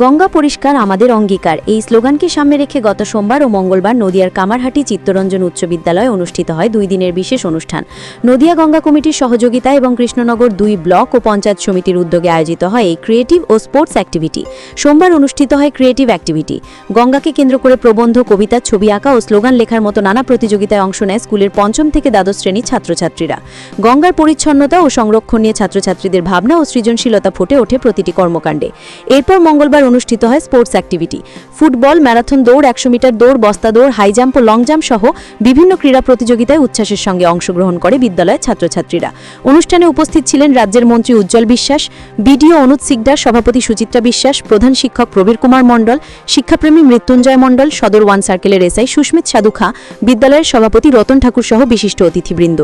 গঙ্গা পরিষ্কার আমাদের অঙ্গীকার। এই স্লোগানকে সামনে রেখে গত সোমবার ও মঙ্গলবার নদিয়ার কামারহাটি চিত্তরঞ্জন উচ্চ বিদ্যালয়ে অনুষ্ঠিত হয় দুই দিনের বিশেষ অনুষ্ঠান। নদিয়া গঙ্গা কমিটির সহযোগিতা এবং কৃষ্ণনগর দুই ব্লক ও পঞ্চায়েত সমিতির উদ্যোগে আয়োজিত হয় এই ক্রিয়েটিভ ও স্পোর্টস অ্যাক্টিভিটি। সোমবার অনুষ্ঠিত হয় ক্রিয়েটিভ অ্যাক্টিভিটি। গঙ্গাকে কেন্দ্র করে প্রবন্ধ, কবিতা, ছবি আঁকা ও স্লোগান লেখার মতো নানা প্রতিযোগিতায় অংশ নেয় স্কুলের পঞ্চম থেকে দ্বাদশ শ্রেণির ছাত্রছাত্রীরা। গঙ্গার পরিচ্ছন্নতা ও সংরক্ষণ নিয়ে ছাত্রছাত্রীদের ভাবনা ও সৃজনশীলতা ফুটে ওঠে প্রতিটি কর্মকাণ্ডে। এরপর মঙ্গলবার অনুষ্ঠিত হয় স্পোর্টস অ্যাক্টিভিটি। ফুটবল, ম্যারাথন দৌড়, একশো মিটার দৌড়, বস্তা দৌড়, হাই জাম্প ও লং জাম্প সহ বিভিন্ন ক্রীড়া প্রতিযোগিতায় উচ্ছ্বাসের সঙ্গে অংশগ্রহণ করে বিদ্যালয়ের ছাত্রছাত্রীরা। অনুষ্ঠানে উপস্থিত ছিলেন রাজ্যের মন্ত্রী উজ্জ্বল বিশ্বাস, বিডিও অনুজ সিকদার, সভাপতি সুচিত্রা বিশ্বাস, প্রধান শিক্ষক প্রবীর কুমার মণ্ডল, শিক্ষাপ্রেমী মৃত্যুঞ্জয় মণ্ডল, সদর ওয়ান সার্কেলের এসআই সুস্মিত সাধুখা, বিদ্যালয়ের সভাপতি রতন ঠাকুর সহ বিশিষ্ট অতিথিবৃন্দ।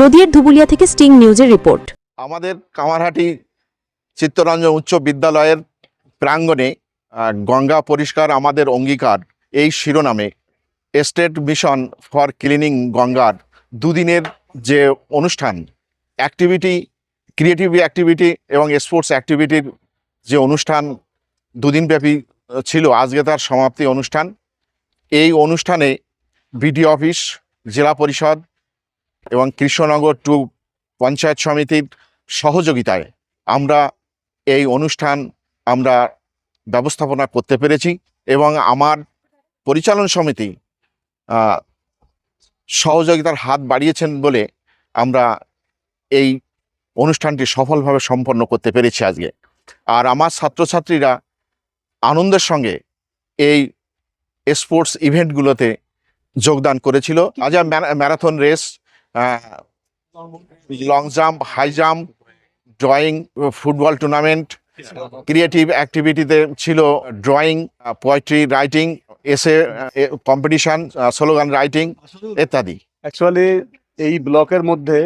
নদিয়ার ধুবুলিয়া থেকে স্টিং নিউজের রিপোর্ট। আমাদের কামারহাটি চিত্তরঞ্জন উচ্চ বিদ্যালয়ের প্রাঙ্গণে গঙ্গা পরিষ্কার আমাদের অঙ্গীকার। এই শিরোনামে স্টেট মিশন ফর ক্লিনিং গঙ্গার দুদিনের যে অনুষ্ঠান অ্যাক্টিভিটি ক্রিয়েটিভ অ্যাক্টিভিটি এবং স্পোর্টস অ্যাক্টিভিটির যে অনুষ্ঠান দুদিনব্যাপী ছিল, আজকে তার সমাপ্তি অনুষ্ঠান। এই অনুষ্ঠানে বিডি অফিস জেলা পরিষদ এবং কৃষ্ণনগর টু পঞ্চায়েত সমিতির সহযোগিতায় আমরা এই অনুষ্ঠান, আমরা ব্যবস্থাপনা করতে পেরেছি এবং আমার পরিচালন সমিতি সহযোগিতার হাত বাড়িয়েছেন বলে আমরা এই অনুষ্ঠানটি সফলভাবে সম্পন্ন করতে পেরেছি আজকে। আর আমার ছাত্রছাত্রীরা আনন্দের সঙ্গে এই স্পোর্টস ইভেন্টগুলোতে যোগদান করেছিল। আজ marathon race long jump, high jump, drawing, football tournament creative অ্যাক্টিভিটিতে ছিল drawing poetry writing essay competition slogan writing ইত্যাদি। অ্যাকচুয়ালি এই ব্লকের মধ্যে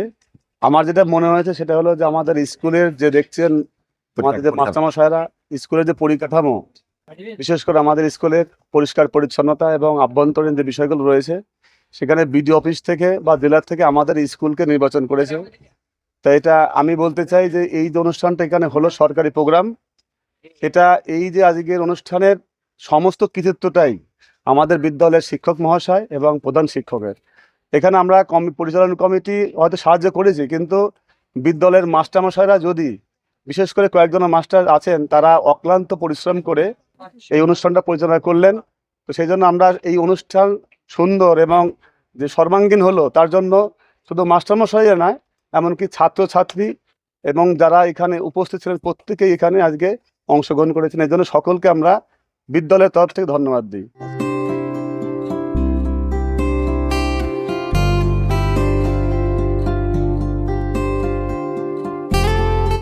আমার যেটা মনে হয়েছে সেটা হলো যে আমাদের স্কুলের যে দেখছেন আমাদের যে মাস্টারমশাইরা স্কুলের যে পরিকাঠামো বিশেষ করে আমাদের স্কুলের পরিষ্কার পরিচ্ছন্নতা এবং আভ্যন্তরীণ যে বিষয়গুলো রয়েছে সেখানে বিডিও অফিস থেকে বা জেলার থেকে আমাদের স্কুলকে নির্বাচন করেছে। তা এটা আমি বলতে চাই যে এই যে অনুষ্ঠানটা এখানে হলো সরকারি প্রোগ্রাম, এটা এই যে আজকের অনুষ্ঠানের সমস্ত কৃতিত্বটাই আমাদের বিদ্যালয়ের শিক্ষক মহাশয় এবং প্রধান শিক্ষকের। এখানে আমরা কমি, পরিচালন কমিটি হয়তো সাহায্য করেছি, কিন্তু বিদ্যালয়ের মাস্টারমশাইরা যদি বিশেষ করে কয়েকজন মাস্টার আছেন, তারা অক্লান্ত পরিশ্রম করে এই অনুষ্ঠানটা পরিচালনা করলেন। তো সেই জন্য আমরা এই অনুষ্ঠান সুন্দর এবং যে সর্বাঙ্গীন হলো, তার জন্য শুধু মাস্টারমশাইরা নয় এমনকি ছাত্রছাত্রী এবং যারা এখানে উপস্থিত ছিলেন প্রত্যেকেই এখানে আজকে অংশগ্রহণ করেছেন। এই জন্য সকলকে আমরা বিদ্যালয়ের তরফ থেকে ধন্যবাদ দিই।